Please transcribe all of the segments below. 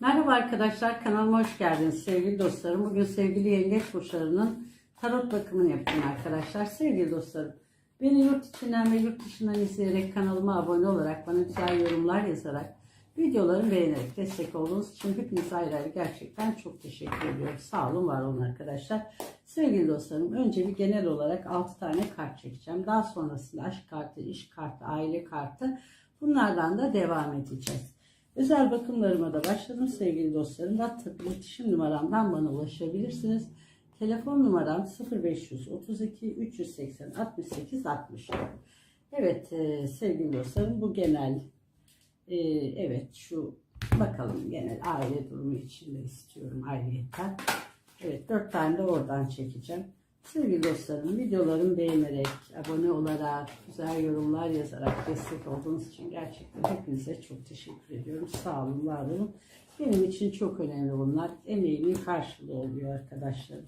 Merhaba arkadaşlar kanalıma hoş geldiniz sevgili dostlarım. Bugün sevgili yengeç burçlarının tarot bakımını yapacağım arkadaşlar. Sevgili dostlarım beni yurt içinden ve yurt dışından izleyerek kanalıma abone olarak bana güzel yorumlar yazarak videolarımı beğenerek destek olduğunuz için hepinize ayrı ayrı gerçekten çok teşekkür ediyorum. Sağ olun var olun arkadaşlar. Sevgili dostlarım önce bir genel olarak 6 tane kart çekeceğim. Daha sonrasında aşk kartı, iş kartı, aile kartı bunlardan da devam edeceğiz. Özel bakımlarıma da başladım sevgili dostlarım. WhatsApp iletişim numaramdan bana ulaşabilirsiniz. Telefon numaram 0532 380 68 60. Evet e, sevgili dostlarım bu genel e, evet şu bakalım genel aile durumu içinde istiyorum ayrıyetten. Evet dört tane de oradan çekeceğim. Sevgili dostlarım videolarımı beğenerek, abone olarak, güzel yorumlar yazarak destek olduğunuz için gerçekten hepinize çok teşekkür ediyorum. Sağ olun, var olun. Benim için çok önemli bunlar. Emeğimin karşılığı oluyor arkadaşlarım.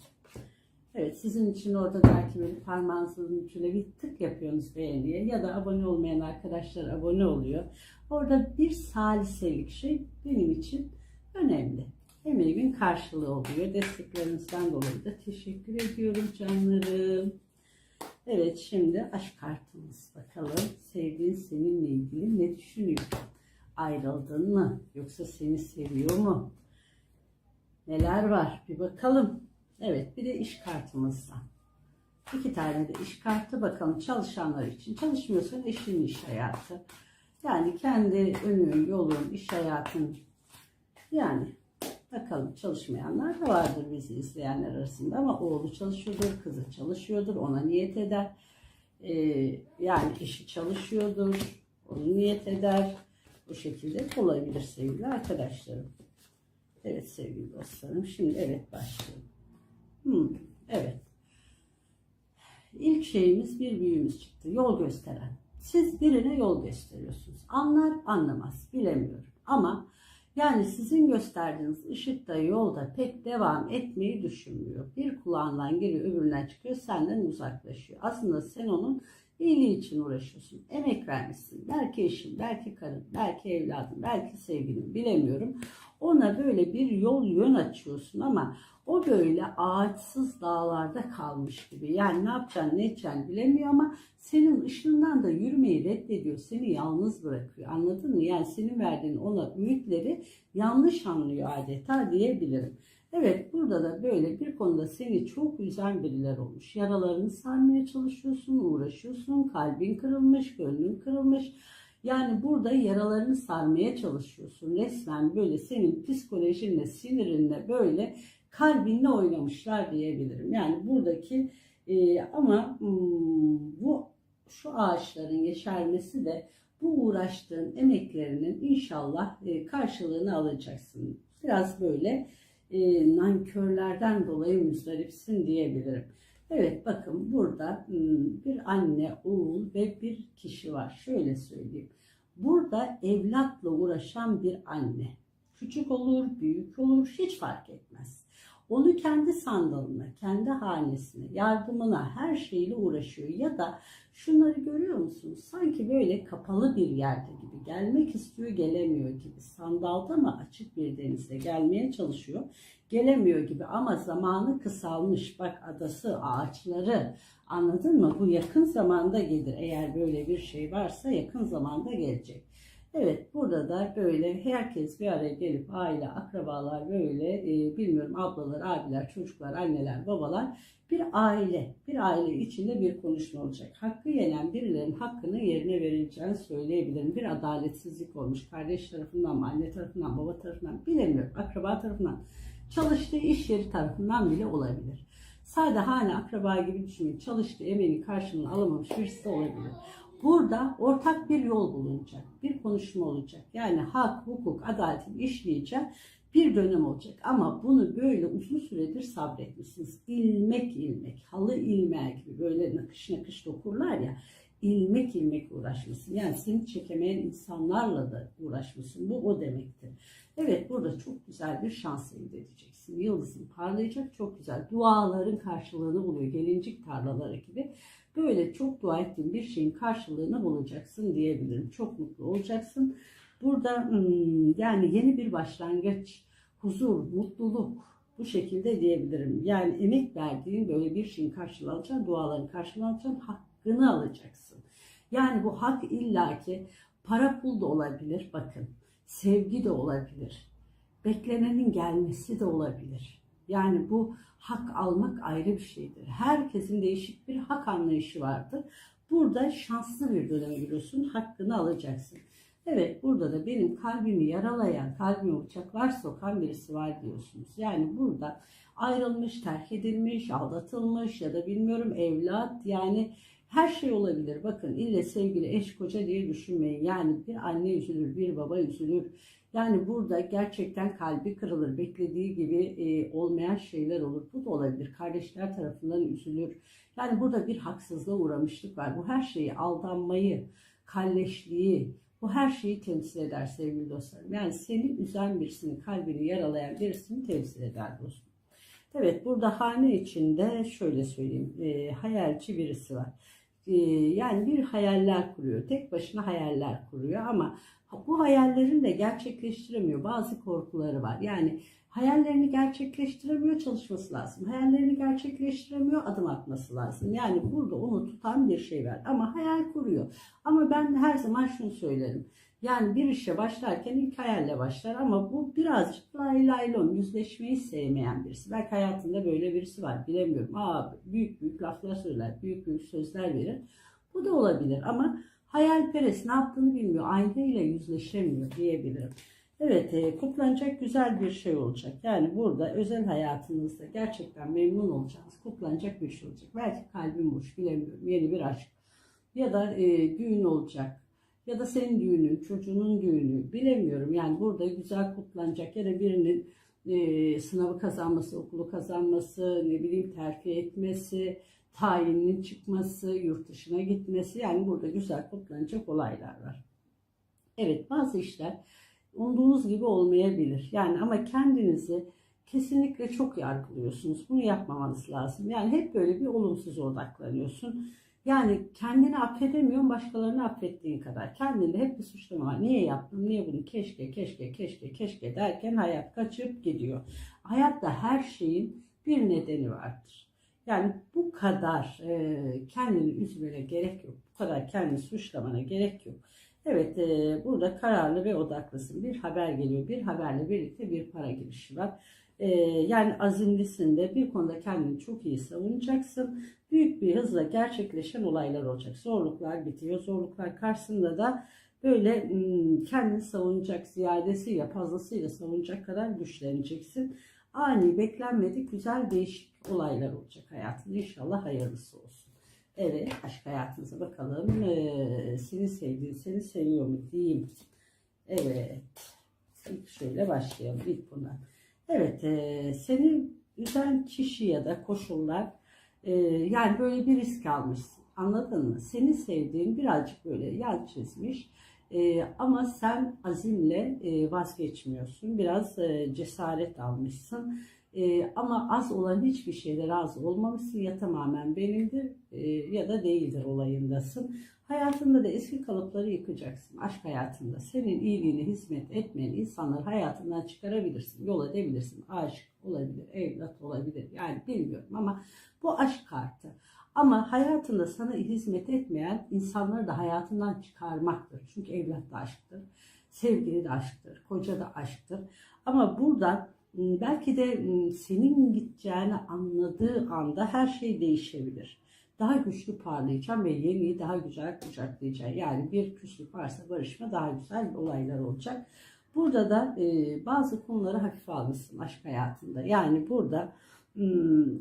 Evet sizin için orada belki böyle parmağınızın ucuyla bir tık yapıyorsunuz beğeniye ya da abone olmayan arkadaşlar abone oluyor. Orada bir saliselik şey benim için önemli. Emeğimin karşılığı oluyor. Desteklerinizden dolayı da teşekkür ediyorum canlarım. Evet şimdi aşk kartımız bakalım. Sevdiğin seninle ilgili ne düşünüyor? Ayrıldın mı? Yoksa seni seviyor mu? Neler var? Bir bakalım. Evet bir de iş kartımızdan. İki tane de iş kartı bakalım çalışanlar için. Çalışmıyorsan eşinin iş hayatı. Yani kendi önün, yolun, iş hayatın. Yani bakalım çalışmayanlar da vardır bizi izleyenler arasında ama oğlu çalışıyordur, kızı çalışıyordur, ona niyet eder. Ee, yani eşi çalışıyordur, onu niyet eder. Bu şekilde olabilir sevgili arkadaşlarım. Evet sevgili dostlarım. Şimdi evet başlayalım. Hmm, evet. İlk şeyimiz bir büyüğümüz çıktı. Yol gösteren. Siz birine yol gösteriyorsunuz. Anlar anlamaz bilemiyorum. Ama yani sizin gösterdiğiniz ışıkta yolda pek devam etmeyi düşünmüyor. Bir kulağından giriyor öbüründen çıkıyor senden uzaklaşıyor. Aslında sen onun iyiliği için uğraşıyorsun. Emek vermişsin. Belki eşin, belki karın, belki evladın, belki sevgilin bilemiyorum. Ona böyle bir yol yön açıyorsun ama o böyle ağaçsız dağlarda kalmış gibi. Yani ne yapacağını ne edeceğini bilemiyor ama senin ışığından da yürümeyi reddediyor. Seni yalnız bırakıyor. Anladın mı? Yani senin verdiğin ona ümitleri yanlış anlıyor adeta diyebilirim. Evet burada da böyle bir konuda seni çok üzen biriler olmuş. Yaralarını sarmaya çalışıyorsun, uğraşıyorsun, kalbin kırılmış, gönlün kırılmış. Yani burada yaralarını sarmaya çalışıyorsun. Resmen böyle senin psikolojinle, sinirinle böyle kalbinle oynamışlar diyebilirim. Yani buradaki e, ama hmm, bu şu ağaçların yeşermesi de bu uğraştığın emeklerinin inşallah e, karşılığını alacaksın. Biraz böyle e, nankörlerden dolayı müzdaripsin diyebilirim. Evet bakın burada hmm, bir anne, oğul ve bir kişi var. Şöyle söyleyeyim. Burada evlatla uğraşan bir anne. Küçük olur, büyük olur hiç fark etmez. Onu kendi sandalına, kendi hanesine, yardımına, her şeyle uğraşıyor. Ya da şunları görüyor musunuz? Sanki böyle kapalı bir yerde gibi. Gelmek istiyor, gelemiyor gibi. Sandalda mı açık bir denizde gelmeye çalışıyor. Gelemiyor gibi ama zamanı kısalmış. Bak adası, ağaçları anladın mı? Bu yakın zamanda gelir. Eğer böyle bir şey varsa yakın zamanda gelecek. Evet burada da böyle herkes bir araya gelip aile, akrabalar böyle e, bilmiyorum ablalar, abiler, çocuklar, anneler, babalar bir aile, bir aile içinde bir konuşma olacak. Hakkı yenen birilerinin hakkını yerine verileceğini söyleyebilirim. Bir adaletsizlik olmuş kardeş tarafından mı, anne tarafından, baba tarafından bilemiyorum. Akraba tarafından, çalıştığı iş yeri tarafından bile olabilir. Sadece hane akraba gibi düşünmeyin. Çalıştığı emeğinin karşılığını alamamış birisi de olabilir. Burada ortak bir yol bulunacak, bir konuşma olacak. Yani hak, hukuk, adaletin işleyeceği bir dönem olacak. Ama bunu böyle uzun süredir sabretmişsiniz. İlmek ilmek, halı ilmeği gibi böyle nakış nakış dokurlar ya. ilmek ilmek uğraşmışsın. Yani seni çekemeyen insanlarla da uğraşmışsın. Bu o demektir. Evet burada çok güzel bir şans elde edeceksin. Yıldızın parlayacak çok güzel. Duaların karşılığını buluyor. Gelincik tarlaları gibi. Böyle çok dua ettiğin bir şeyin karşılığını bulacaksın diyebilirim. Çok mutlu olacaksın. Burada hmm, yani yeni bir başlangıç, huzur, mutluluk bu şekilde diyebilirim. Yani emek verdiğin böyle bir şeyin karşılığını alacaksın, duaların karşılığını alacaksın, hakkını alacaksın. Yani bu hak illaki para pul da olabilir bakın. Sevgi de olabilir. Beklenenin gelmesi de olabilir. Yani bu hak almak ayrı bir şeydir. Herkesin değişik bir hak anlayışı vardır. Burada şanslı bir döneme giriyorsun. Hakkını alacaksın. Evet burada da benim kalbimi yaralayan, kalbimi bıçaklar sokan birisi var diyorsunuz. Yani burada ayrılmış, terk edilmiş, aldatılmış ya da bilmiyorum evlat yani her şey olabilir. Bakın ille sevgili eş koca diye düşünmeyin. Yani bir anne üzülür, bir baba üzülür. Yani burada gerçekten kalbi kırılır. Beklediği gibi e, olmayan şeyler olur. Bu da olabilir. Kardeşler tarafından üzülür. Yani burada bir haksızlığa uğramışlık var. Bu her şeyi aldanmayı, kalleşliği, bu her şeyi temsil eder sevgili dostlarım. Yani seni üzen birisinin kalbini yaralayan birisini temsil eder dostum. Evet burada hane içinde şöyle söyleyeyim. E, hayalci birisi var. E, yani bir hayaller kuruyor. Tek başına hayaller kuruyor ama bu hayallerini de gerçekleştiremiyor. Bazı korkuları var. Yani hayallerini gerçekleştiremiyor çalışması lazım. Hayallerini gerçekleştiremiyor adım atması lazım. Yani burada onu tutan bir şey var. Ama hayal kuruyor. Ama ben her zaman şunu söylerim. Yani bir işe başlarken ilk hayalle başlar ama bu birazcık lay lay lom yüzleşmeyi sevmeyen birisi. Belki hayatında böyle birisi var bilemiyorum. Aa, büyük büyük laflar söyler, büyük büyük sözler verir. Bu da olabilir ama hayalperest ne yaptığını bilmiyor. Aynayla yüzleşemiyor diyebilirim. Evet, e, kutlanacak güzel bir şey olacak. Yani burada özel hayatınızda gerçekten memnun olacağınız, kutlanacak bir şey olacak. Belki kalbim boş, bilemiyorum. Yeni bir aşk. Ya da e, düğün olacak. Ya da senin düğünün, çocuğunun düğünü. Bilemiyorum. Yani burada güzel kutlanacak da birinin e, sınavı kazanması, okulu kazanması, ne bileyim terfi etmesi, tayinin çıkması, yurt dışına gitmesi. Yani burada güzel kutlanacak olaylar var. Evet bazı işler umduğunuz gibi olmayabilir. Yani ama kendinizi kesinlikle çok yargılıyorsunuz. Bunu yapmamanız lazım. Yani hep böyle bir olumsuz odaklanıyorsun. Yani kendini affedemiyorsun başkalarını affettiğin kadar. Kendinde hep bir suçlama. Niye yaptım, niye bunu keşke, keşke, keşke, keşke derken hayat kaçıp gidiyor. Hayatta her şeyin bir nedeni vardır. Yani bu kadar e, kendini üzmene gerek yok. Bu kadar kendini suçlamana gerek yok. Evet e, burada kararlı ve odaklısın. Bir haber geliyor. Bir haberle birlikte bir para girişi var. E, yani azimlisinde bir konuda kendini çok iyi savunacaksın. Büyük bir hızla gerçekleşen olaylar olacak. Zorluklar bitiyor. Zorluklar karşısında da böyle hmm, kendini savunacak ziyadesiyle fazlasıyla savunacak kadar güçleneceksin. Ani beklenmedik güzel değişik olaylar olacak hayatında. İnşallah hayırlısı olsun. Evet, aşk hayatınıza bakalım. Ee, seni sevdiğin, seni seviyor mu diyeyim. Evet. İlk şöyle başlayalım ilk bundan. Evet, e, seni üzen kişi ya da koşullar e, yani böyle bir risk almışsın. Anladın mı? Seni sevdiğin birazcık böyle yan çizmiş. E, ama sen azimle e, vazgeçmiyorsun. Biraz e, cesaret almışsın. E, ama az olan hiçbir şeyde razı olmamışsın ya tamamen benimdir e, ya da değildir olayındasın. Hayatında da eski kalıpları yıkacaksın. Aşk hayatında senin iyiliğine hizmet etmeyen insanları hayatından çıkarabilirsin. Yol edebilirsin. Aşık olabilir, evlat olabilir. Yani bilmiyorum ama bu aşk kartı. Ama hayatında sana hizmet etmeyen insanları da hayatından çıkarmaktır. Çünkü evlat da aşktır, sevgili de aşktır, koca da aşktır. Ama burada ıı, belki de ıı, senin gideceğini anladığı anda her şey değişebilir. Daha güçlü parlayacağım ve yeniyi daha güzel kucaklayacağım. Yani bir küslük varsa barışma daha güzel olaylar olacak. Burada da e, bazı konuları hafife almışsın aşk hayatında. Yani burada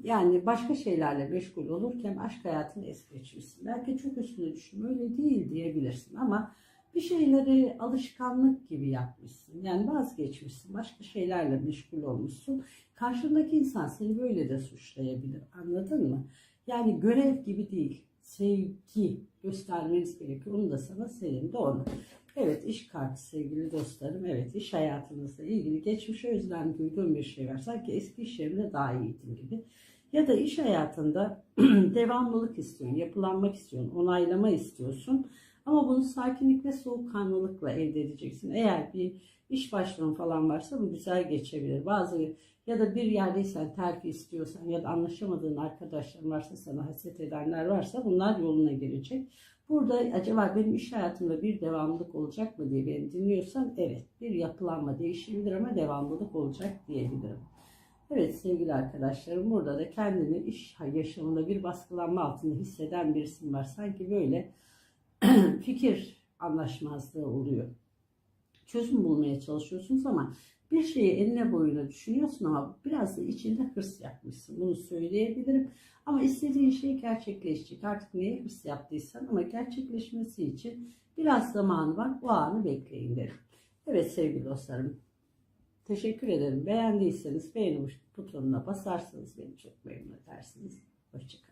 yani başka şeylerle meşgul olurken aşk hayatını es geçmişsin. Belki çok üstüne düştüm öyle değil diyebilirsin ama bir şeyleri alışkanlık gibi yapmışsın. Yani vazgeçmişsin. Başka şeylerle meşgul olmuşsun. Karşındaki insan seni böyle de suçlayabilir. Anladın mı? Yani görev gibi değil. Sevgi göstermeniz gerekiyor. Onu da sana senin de onu. Evet iş kartı sevgili dostlarım. Evet iş hayatınızla ilgili geçmişe özlem duyduğum bir şey var. Sanki eski iş yerinde daha iyiydim gibi. Ya da iş hayatında devamlılık istiyorsun, yapılanmak istiyorsun, onaylama istiyorsun. Ama bunu sakinlik ve soğukkanlılıkla elde edeceksin. Eğer bir iş başvurum falan varsa bu güzel geçebilir. Bazı ya da bir yerdeysen terfi istiyorsan ya da anlaşamadığın arkadaşların varsa sana haset edenler varsa bunlar yoluna girecek. Burada acaba benim iş hayatımda bir devamlılık olacak mı diye beni dinliyorsan evet bir yapılanma değişebilir ama devamlılık olacak diyebilirim. Evet sevgili arkadaşlarım burada da kendini iş yaşamında bir baskılanma altında hisseden birisin var. Sanki böyle fikir anlaşmazlığı oluyor. Çözüm bulmaya çalışıyorsunuz ama bir şeyi eline boyuna düşünüyorsun ama biraz da içinde hırs yapmışsın. Bunu söyleyebilirim. Ama istediğin şey gerçekleşecek. Artık neye hırs yaptıysan ama gerçekleşmesi için biraz zamanı var. O anı bekleyin derim. Evet sevgili dostlarım. Teşekkür ederim. Beğendiyseniz beğeni butonuna basarsanız beni çok memnun edersiniz. Hoşçakalın.